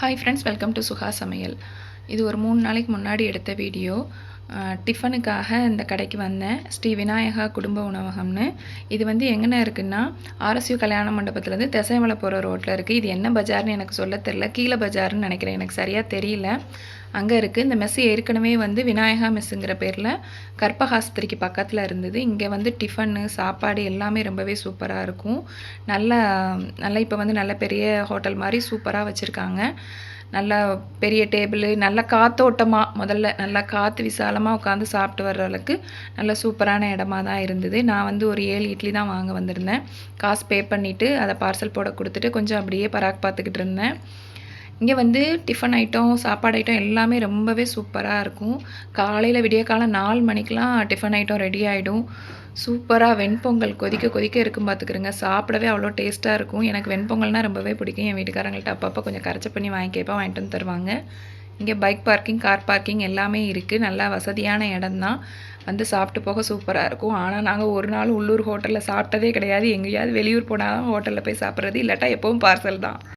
Hi friends welcome to Suga சமையல் இது ஒரு மூணு நாளைக்கு முன்னாடி எடுத்த வீடியோ. டிஃபனுக்காக இந்த கடைக்கு வந்தேன். ஸ்ரீ விநாயகா குடும்ப உணவகம்னு. இது வந்து எங்கென்ன இருக்குன்னா ஆர்எஸ்யூ கல்யாண மண்டபத்துலேருந்து திசைமலை போகிற ரோட்டில் இருக்குது இது என்ன பஜார்னு எனக்கு சொல்ல தெரில கீழே பஜார்னு நினைக்கிறேன். எனக்கு சரியாக தெரியல. அங்கே இருக்குது இந்த மெஸ்ஸு ஏற்கனவே வந்து விநாயகா மெஸ்ஸுங்கிற பேரில் கற்பகாஸ்திரிக்கு பக்கத்தில் இருந்தது. இங்கே வந்து டிஃபன்னு சாப்பாடு எல்லாமே ரொம்பவே சூப்பராக இருக்கும். நல்ல நல்ல இப்போ வந்து நல்ல பெரிய ஹோட்டல் மாதிரி சூப்பராக வச்சுருக்காங்க. நல்லா பெரிய டேபிள் நல்ல காத்தோட்டமாக முதல்ல நல்லா காற்று விசாலமாக உட்காந்து சாப்பிட்டு வர்ற அளவுக்கு நல்ல சூப்பரான இடமா தான் இருந்தது. நான் வந்து ஒரு ஏழு இட்லி தான் வாங்க வந்திருந்தேன். காசு பே பண்ணிவிட்டு அதை பார்சல் போட கொடுத்துட்டு கொஞ்சம் அப்படியே பராக் பார்த்துக்கிட்டு இருந்தேன். இங்கே வந்து டிஃபன் ஐட்டம் சாப்பாடு ஐட்டம் எல்லாமே ரொம்பவே சூப்பராக இருக்கும். காலையில் விடிய காலம் நாலு மணிக்கெலாம் டிஃபன் ஐட்டம் ரெடி ஆகிடும் சூப்பராக வெண்பொங்கல் கொதிக்க கொதிக்க இருக்கும் பார்த்துக்கிறங்க சாப்பிடவே அவ்வளோ டேஸ்ட்டாக இருக்கும். எனக்கு வெண்பொங்கல்னால் ரொம்பவே பிடிக்கும். என் வீட்டுக்காரங்கள்ட்ட அப்பப்போ கொஞ்சம் கரைச்சி பண்ணி வாங்கி கேட்பேன். வாங்கிட்டு வந்து தருவாங்க. இங்கே பைக் பார்க்கிங் கார் பார்க்கிங் எல்லாமே இருக்குது நல்லா வசதியான இடம் தான் வந்து சாப்பிட்டு போக சூப்பராக இருக்கும். ஆனால் நாங்கள் ஒரு நாள் உள்ளூர் ஹோட்டலில் சாப்பிட்டதே கிடையாது. எங்கேயாவது வெளியூர் போனால் தான் ஹோட்டலில் போய் சாப்பிட்றது. இல்லாட்டா எப்போவும் பார்சல் தான்.